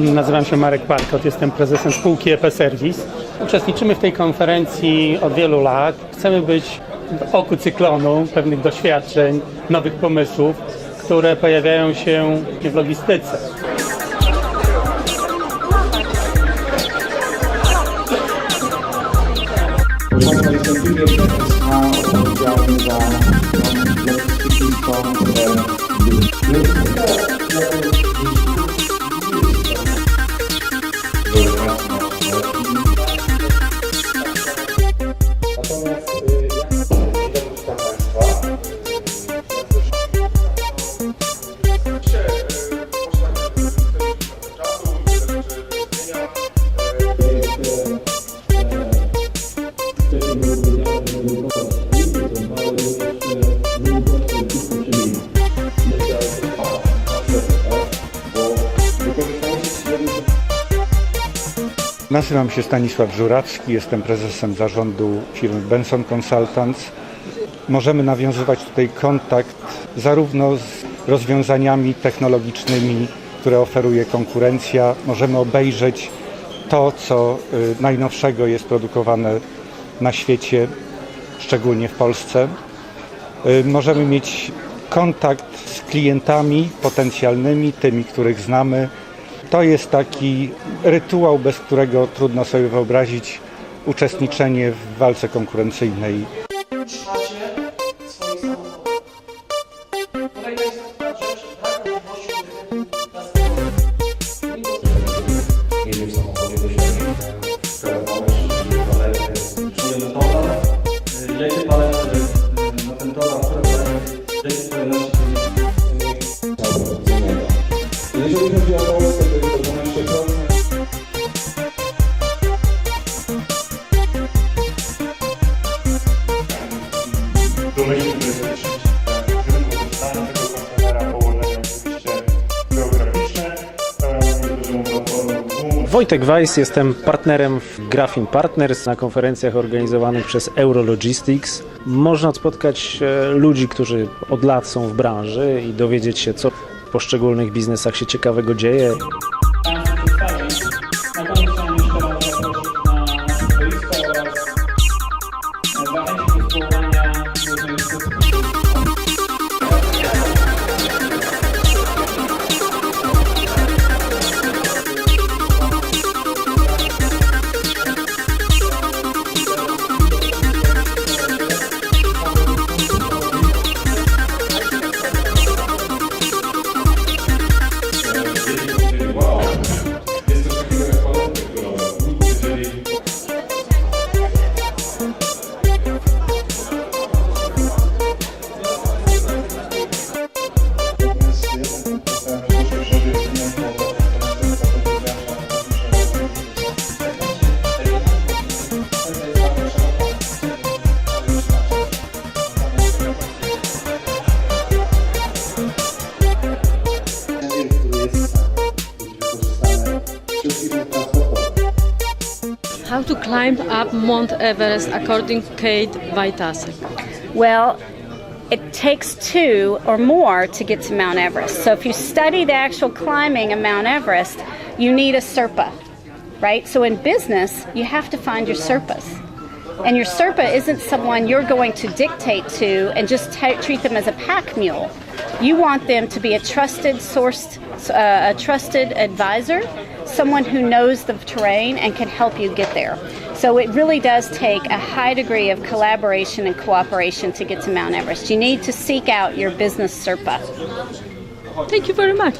Nazywam się Marek Parkot, jestem prezesem spółki EP Service. Uczestniczymy w tej konferencji od wielu lat. Chcemy być w oku cyklonu pewnych doświadczeń, nowych pomysłów, które pojawiają się w logistyce. Państwa inicjatywie Nazywam się Stanisław Żurawski, jestem prezesem zarządu firmy Benson Consultants. Możemy nawiązywać tutaj kontakt zarówno z rozwiązaniami technologicznymi, które oferuje konkurencja. Możemy obejrzeć to, co y, najnowszego jest produkowane na świecie, szczególnie w Polsce. Y, Możemy mieć kontakt z klientami potencjalnymi, tymi, których znamy. To jest taki rytuał, bez którego trudno sobie wyobrazić uczestniczenie w walce konkurencyjnej. trzymacie swoich samochodów. Wojtek Weiss, jestem partnerem w Grafin Partners na konferencjach organizowanych przez Eurologistics. Można spotkać e, ludzi, którzy od lat są w branży i dowiedzieć się, co w poszczególnych biznesach się ciekawego dzieje. How to climb up Mount Everest according to Kate Waitasek. Well, it takes two or more to get to Mount Everest. So if you study the actual climbing of Mount Everest, you need a Sherpa, right? So in business, you have to find your Sherpas. And your Sherpa isn't someone you're going to dictate to and just t- treat them as a pack mule. You want them to be a trusted sourced, uh, a trusted advisor, someone who knows the terrain and can help you get there. So it really does take a high degree of collaboration and cooperation to get to Mount Everest. You need to seek out your business Sherpa. Thank you very much.